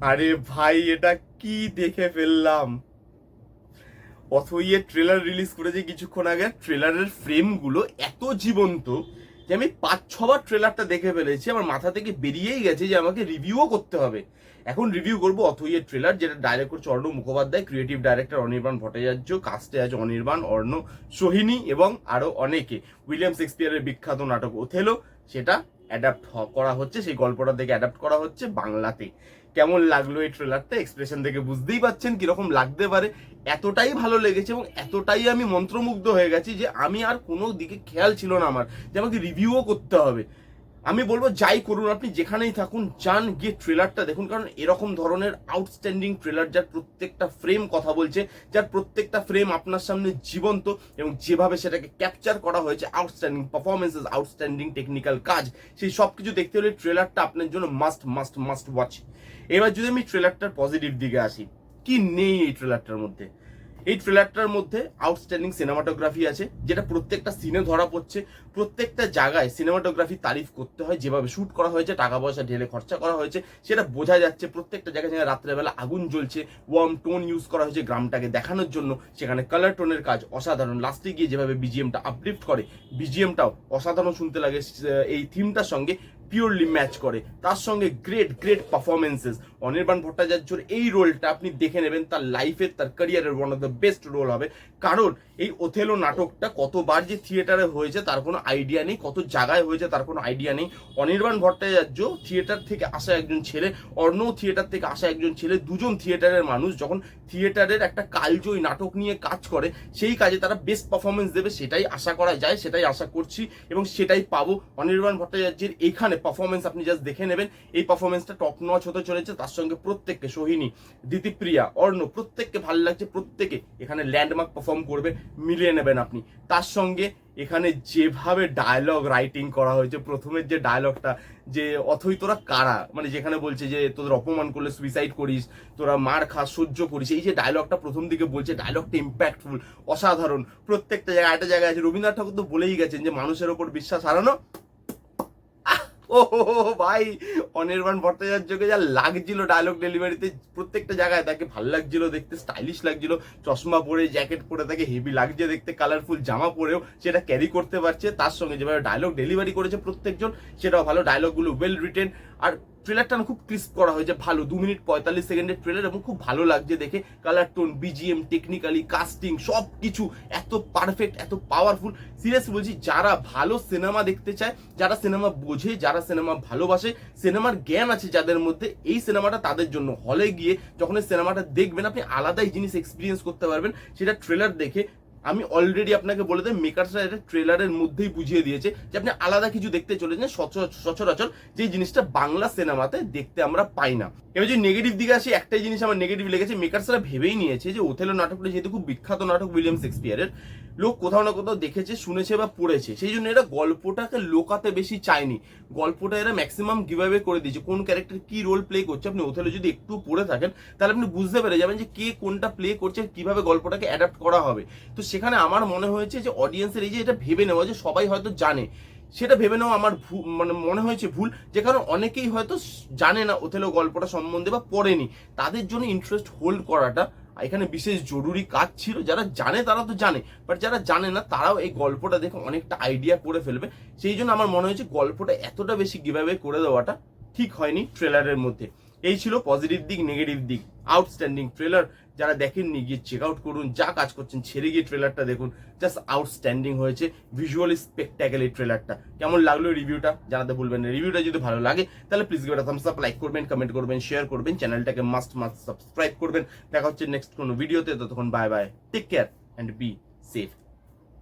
আরে ভাই, এটা কি দেখে ফেললাম? অথইয়ের ট্রেলার রিলিজ করেছে কিছুক্ষণ আগে। ট্রেলারের ফ্রেমগুলো এত জীবন্ত যে আমি পাঁচ, ছবার ট্রেলারটা দেখে ফেলেছি। আমার মাথা থেকে বেরিয়েই গেছে যে আমাকে রিভিউও করতে হবে। এখন রিভিউ করব। অথইয়ের ট্রেলার যেটা ডাইরেক্ট করছে অর্ণ মুখোপাধ্যায় ক্রিয়েটিভ ডাইরেক্টর অনির্বাণ ভট্টাচার্য কাস্টে আছে অনির্বাণ অর্ণ সোহিনী এবং আরও অনেকে। উইলিয়াম শেক্সপিয়ারের বিখ্যাত নাটক ওথেলো সেটা অ্যাডাপ্ট করা হচ্ছে, সেই গল্পটা থেকে অ্যাডাপ্ট করা হচ্ছে বাংলাতে। কেমন লাগল এই ট্রেলারটা এক্সপ্রেশন দেখে বুঝতেই পাচ্ছেন কীরকম লাগতে পারে। এতটাই ভালো লেগেছে এবং এতটাই আমি মন্ত্রমুগ্ধ হয়ে গেছি যে আমি আর কোনো দিকে খেয়াল ছিল না আমার যে আমাকে রিভিউও করতে হবে। আমি বলব, যাই করুন আপনি, যেখানেই থাকুন, যান, গিয়ে ট্রেলারটা দেখুন, কারণ এরকম ধরনের আউটস্ট্যান্ডিং ট্রেলার যার প্রত্যেকটা ফ্রেম কথা বলছে, যার প্রত্যেকটা ফ্রেম আপনার সামনে জীবন্ত এবং যেভাবে সেটাকে ক্যাপচার করা হয়েছে আউটস্ট্যান্ডিং পারফরমেন্সেস আউটস্ট্যান্ডিং টেকনিক্যাল কাজ, সেই সব কিছু দেখতে হলে ট্রেলারটা আপনার জন্য মাস্ট মাস্ট মাস্ট ওয়াচ এবার যদি আমি ট্রেলারটার পজিটিভ দিকে আসি, কি নেই এই ট্রেলারটার মধ্যে? এই ট্রেলারটার মধ্যে আউটস্ট্যান্ডিং সিনেমাটোগ্রাফি আছে, যেটা প্রত্যেকটা সিনে ধরা পড়ছে। প্রত্যেকটা জায়গায় সিনেমাটোগ্রাফি তারিফ করতে হয়, যেভাবে শ্যুট করা হয়েছে, টাকা পয়সা ঢেলে খরচা করা হয়েছে, সেটা বোঝা যাচ্ছে প্রত্যেকটা জায়গায় যেখানে রাত্রেবেলা আগুন জ্বলছে ওয়ার্ম টোন ইউজ করা হয়েছে গ্রামটাকে দেখানোর জন্য, সেখানে কালার টোনের কাজ অসাধারণ। লাস্টে গিয়ে যেভাবে বিজিএমটা আপলিফ্ট করে বিজিএমটাও অসাধারণ শুনতে লাগে এই থিমটার সঙ্গে পিওরলি ম্যাচ করে। তার সঙ্গে গ্রেট গ্রেট পারফরমেন্সেস অনির্বাণ ভট্টাচার্যর এই রোলটা আপনি দেখে নেবেন, তার লাইফের তার ক্যারিয়ারের one of the best role হবে। কারণ এই ওথেলো নাটকটা কতবার যে থিয়েটারে হয়েছে তার কোনো আইডিয়া নেই, কত জায়গায় হয়েছে তার কোনো আইডিয়া নেই। অনির্বাণ ভট্টাচার্য থিয়েটার থেকে আসা একজন ছেলে, অর্ণব থিয়েটার থেকে আসা একজন ছেলে, দুজন থিয়েটারের মানুষ, যখন থিয়েটারের একটা কালজয়ী নাটক নিয়ে কাজ করে, সেই কাজে তারা বেস্ট পারফরমেন্স দেবে, সেটাই আশা করা যায়, সেটাই আশা করছি এবং সেটাই পাবো। অনির্বাণ ভট্টাচার্যের এইখানে পারফরমেন্স আপনি জাস্ট দেখে নেবেন। এই পারফরমেন্সটা টপ নচ হতে চলেছে, তার সঙ্গে প্রত্যেককে সোহিনী, দিতিপ্রিয়া অর্ণ প্রত্যেককে ভালো লাগছে, প্রত্যেকে এখানে ল্যান্ডমার্ক পারফর্ম করবে, মিলিয়ে নেবেন আপনি। তার সঙ্গে এখানে যেভাবে ডায়লগ রাইটিং করা হয়েছে, প্রথমের যে ডায়লগটা যে অথই তোরা কারা? মানে যেখানে বলছে যে তোদের অপমান করলে সুইসাইড করিস, তোরা মার খাস সহ্য করিস, এই যে ডায়লগটা প্রথম দিকে বলছে ডায়লগটা ইম্প্যাক্টফুল অসাধারণ। প্রত্যেকটা জায়গায়, একটা জায়গায় আছে, রবীন্দ্রনাথ ঠাকুর তো বলেই গেছেন যে মানুষের ওপর বিশ্বাস হারানো ও ভাই, অনির্বাণ ভট্টাচার্যকে যা লাগছিল ডায়লগ ডেলিভারিতে প্রত্যেকটা জায়গায়, তাকে ভালো লাগছিল দেখতে স্টাইলিশ লাগছিল, চশমা পরে জ্যাকেট পরে, তাকে হেভি লাগছে দেখতে কালারফুল জামা পরেও সেটা ক্যারি করতে পারছে, তার সঙ্গে যেভাবে ডায়লগ ডেলিভারি করেছে প্রত্যেকজন, সেটাও ভালো ডায়লগগুলো ওয়েল রিটেন আর ট্রেলারটা খুব ক্রিস্প করা হয়েছে, ভালো। দু মিনিট পঁয়তাল্লিশ সেকেন্ডের ট্রেলার এবং খুব ভালো লাগছে দেখে। Colour tone BGM technically casting সব কিছু এত পারফেক্ট এত পাওয়ারফুল সিরিয়াস বলছি, যারা ভালো সিনেমা দেখতে চায়, যারা সিনেমা বোঝে, যারা সিনেমা ভালোবাসে সিনেমার জ্ঞান আছে যাদের মধ্যে, এই সিনেমাটা তাদের জন্য। হলে গিয়ে যখন এই সিনেমাটা দেখবেন, আপনি আলাদাই জিনিস এক্সপিরিয়েন্স করতে পারবেন। সেটা ট্রেলার দেখে আমি অলরেডি আপনাকে বলে দেয় মেকার্সরা এটা ট্রেলারের মধ্যেই বুঝিয়ে দিয়েছে যে আপনি আলাদা কিছু দেখতে চলেছেন সচ- সচরাচর যে জিনিসটা বাংলা সিনেমাতে দেখতে আমরা পাই না। এবার যদি নেগেটিভ দিকে আসি, একটাই জিনিস আমার নেগেটিভ লেগেছে মেকার্সরা ভেবেই নিয়েছে যে ওথেলো নাটকটা যেহেতু খুব বিখ্যাত নাটক উইলিয়াম শেক্সপিয়ারের লোক কোথাও না কোথাও দেখেছে, শুনেছে বা পড়েছে, সেই জন্য এরা গল্পটাকে লোকাতে বেশি চায়নি। গল্পটা এরা ম্যাক্সিমাম গিভাবে করে দিয়েছে, কোন ক্যারেক্টার কি রোল প্লে করছে, আপনি ওথেলো যদি একটু পড়ে থাকেন, তাহলে আপনি বুঝতে পেরে যাবেন যে কে কোনটা প্লে করছে, কীভাবে গল্পটাকে অ্যাডাপ্ট করা হবে। তো সেখানে আমার মনে হয়েছে যে অডিয়েন্সের এই যে এটা ভেবে নেওয়া যে সবাই হয়তো জানে, সেটা ভেবে নেওয়া আমার মানে মনে হয়েছে ভুল, যে কারণ অনেকেই হয়তো জানে না ওথেলো গল্পটা সম্বন্ধে বা পড়েনি। তাদের জন্য ইন্টারেস্ট হোল্ড করাটা এখানে বিশেষ জরুরি কাজ ছিল। যারা জানে তারা তো জানে বাট যারা জানে না তারাও এই গল্পটা দেখে অনেকটা আইডিয়া করে ফেলবে। সেই জন্য আমার মনে হয়েছে গল্পটা এতটা বেশি গিভাবে করে দেওয়াটা ঠিক হয়নি ট্রেলারের মধ্যে। এই ছিল পজিটিভ দিক নেগেটিভ দিক। আউটস্ট্যান্ডিং ট্রেলার যারা দেখেননি, গিয়ে চেক আউট করুন। যা কাজ করছেন, ছেড়ে গিয়ে ট্রেলারটা দেখুন। জাস্ট আউটস্ট্যান্ডিং হয়েছে ভিজুয়ালি স্পেকট্যাকেল এই ট্রেলারটা কেমন লাগল রিভিউটা জানাতে ভুলবেন না। রিভিউটা যদি ভালো লাগে, তাহলে please give thumbs up like করবেন কমেন্ট করবেন শেয়ার করবেন। চ্যানেলটাকে মাস্ট মাস্ট সাবস্ক্রাইব করবেন। দেখা হচ্ছে নেক্সট কোনো ভিডিওতে ততক্ষণ bye bye take care and be safe